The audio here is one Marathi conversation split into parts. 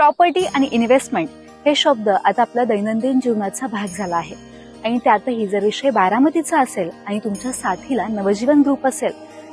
प्रॉपर्टी आणि इन्व्हेस्टमेंट हे शब्द आता आपल्या दैनंदिन जीवनाचा भाग झाला आहे. आणि त्यातही जर विषय बारामतीचा असेल आणि तुमच्या साथीला नवजीवन ग्रुप असेल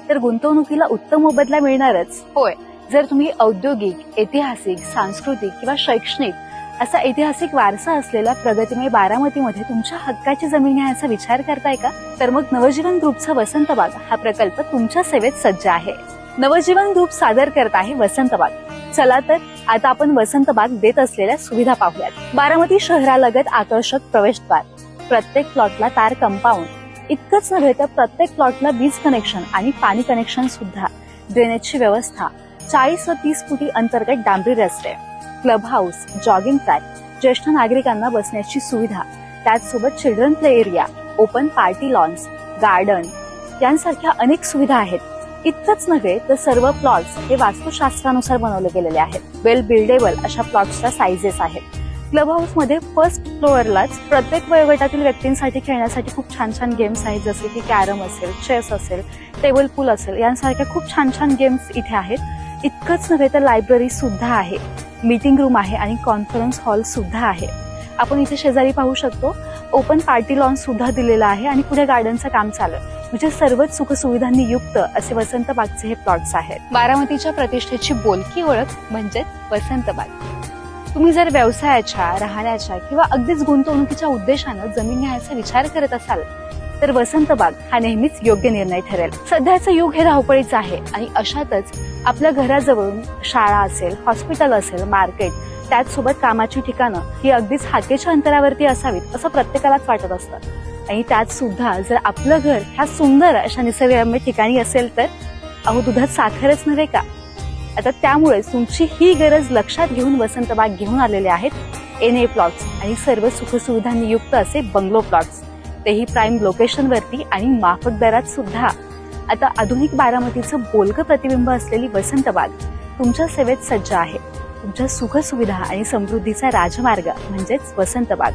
तर गुंतवणुकीला उत्तम मोबदला मिळणारच. होय जर तुम्ही औद्योगिक ऐतिहासिक सांस्कृतिक किंवा शैक्षणिक असा ऐतिहासिक वारसा असलेल्या प्रगतीमय बारामतीमध्ये तुमच्या हक्काची जमीन घ्यायचा विचार करताय का? तर मग नवजीवन ग्रुपचा वसंतबाग हा प्रकल्प तुमच्या सेवेत सज्ज आहे. नवजीवन ग्रुप सादर करत आहे वसंतबाग. चला तर आता आपण वसंत बाग देत असलेल्या सुविधा पाहूयात. बारामती शहरालगत आकर्षक प्रवेशद्वार. प्रत्येक प्लॉटला तार कंपाऊंड. इतकंच नव्हे तर प्रत्येक प्लॉटला वीज कनेक्शन आणि पाणी कनेक्शन सुद्धा. ड्रेनेजची व्यवस्था. चाळीस व तीस फुटी अंतर्गत डांबरी रस्ते. क्लब हाऊस जॉगिंग ट्रॅक ज्येष्ठ नागरिकांना बसण्याची सुविधा. त्याचसोबत children play area open party lawns garden यांसारख्या अनेक सुविधा आहेत. इतकंच नव्हे तर सर्व प्लॉट्स हे वास्तुशास्त्रानुसार बनवले गेलेले आहेत. वेल बिल्डेबल अशा प्लॉट्सच्या साईजेस आहेत. क्लब हाऊसमध्ये फर्स्ट फ्लोअरलाच प्रत्येक वयोगटातील व्यक्तींसाठी खेळण्यासाठी खूप छान छान गेम्स आहेत जसे की कॅरम असेल चेस असेल टेबल पूल असेल यांसारख्या खूप छान छान गेम्स इथे आहेत. इतकंच नव्हे तर लायब्ररी सुद्धा आहे. मीटिंग रूम आहे आणि कॉन्फरन्स हॉल सुद्धा आहे. आपण इथे शेजारी पाहू शकतो ओपन पार्टी लॉन सुद्धा दिलेला आहे आणि पुढे गार्डनचं काम चालू आहे. म्हणजे सर्वच सुखसुविधांनी युक्त असे वसंत बागचे हे प्लॉट्स आहेत. बारामतीच्या प्रतिष्ठेची बोलकी ओळख म्हणजेच वसंत बाग. तुम्ही जर व्यवसायाच्या राहण्याच्या किंवा अगदीच गुंतवणुकीच्या उद्देशानं जमीन घ्यायचा विचार करत असाल तर वसंत बाग हा नेहमीच योग्य निर्णय ठरेल. सध्याचं युग हे धावपळीचं आहे आणि अशातच आपल्या घराजवळून शाळा असेल हॉस्पिटल असेल मार्केट त्याचसोबत कामाची ठिकाणं ही अगदीच हाकेच्या अंतरावरती असावीत असं प्रत्येकालाच वाटत असतं. आणि त्यात सुद्धा जर आपलं घर ह्या सुंदर अशा निसर्गरम्य ठिकाणी असेल तर अहो दुधात साखरच नव्हे का? आता त्यामुळे तुमची ही गरज लक्षात घेऊन वसंत बाग घेऊन आलेले आहेत एन ए प्लॉट्स आणि सर्व सुखसुविधांनी युक्त असे बंगलो प्लॉट्स. तेही प्राईम लोकेशनवरती आणि माफक दरात सुद्धा. आता आधुनिक बारामतीचं बोलकं प्रतिबिंब असलेली वसंत बाग तुमच्या सेवेत सज्ज आहे. तुमच्या सुखसुविधा आणि समृद्धीचा राजमार्ग म्हणजेच वसंत बाग.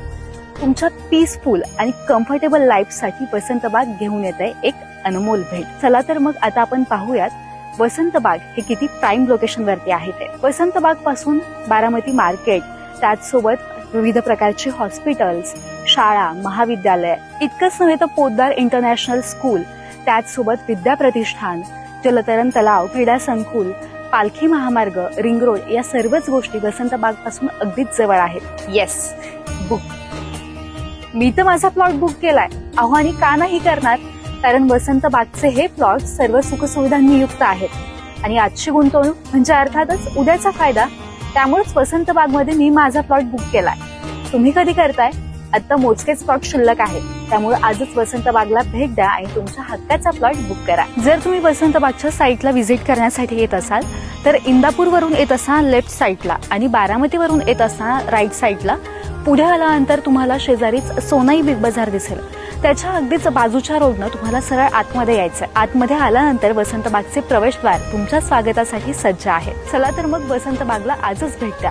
तुमच्या पीसफुल आणि कम्फर्टेबल लाईफसाठी वसंत बाग घेऊन येत आहे एक अनमोल भेट. चला तर मग आता आपण पाहूयात वसंत बाग हे किती प्राईम लोकेशनवरती आहे ते. वसंत बागपासून बारामती मार्केट त्याचसोबत विविध प्रकारचे हॉस्पिटल्स शाळा महाविद्यालय इतकंच नव्हे तर पोद्दार इंटरनॅशनल स्कूल त्याचसोबत विद्याप्रतिष्ठान जलतरण तलाव क्रीडा संकुल पालखी महामार्ग रिंग रोड या सर्वच गोष्टी वसंत बागपासून अगदीच जवळ आहेत. येस बुक मी तर माझा प्लॉट बुक केलाय. अहो आणि का नाही करणार? कारण वसंत बागचे हे प्लॉट सर्व सुखसुविधांनी युक्त आहेत. आणि आजची गुंतवणूक म्हणजे अर्थातच उद्याचा फायदा. त्यामुळेच वसंत बागमध्ये मी माझा प्लॉट बुक केलाय. तुम्ही कधी करताय? आता मोजकेच प्लॉट शिल्लक आहेत. त्यामुळे आजच वसंत बागला भेट द्या आणि तुमच्या हक्काचा प्लॉट बुक करा. जर तुम्ही वसंत बागच्या साईटला व्हिजिट करण्यासाठी येत असाल तर इंदापूरवरून येत असा लेफ्ट साईडला आणि बारामतीवरून येत असा राईट साईडला पुढे आल्यानंतर तुम्हाला शेजारीच सोनाई बिग बाजार दिसेल. त्याच्या अगदीच बाजूच्या रोडनं तुम्हाला सरळ आतमध्ये यायचं आतमध्ये आल्यानंतर वसंत बागचे प्रवेशद्वार तुमच्या स्वागतासाठी सज्ज आहे. चला तर मग वसंत बागला आजच भेट द्या.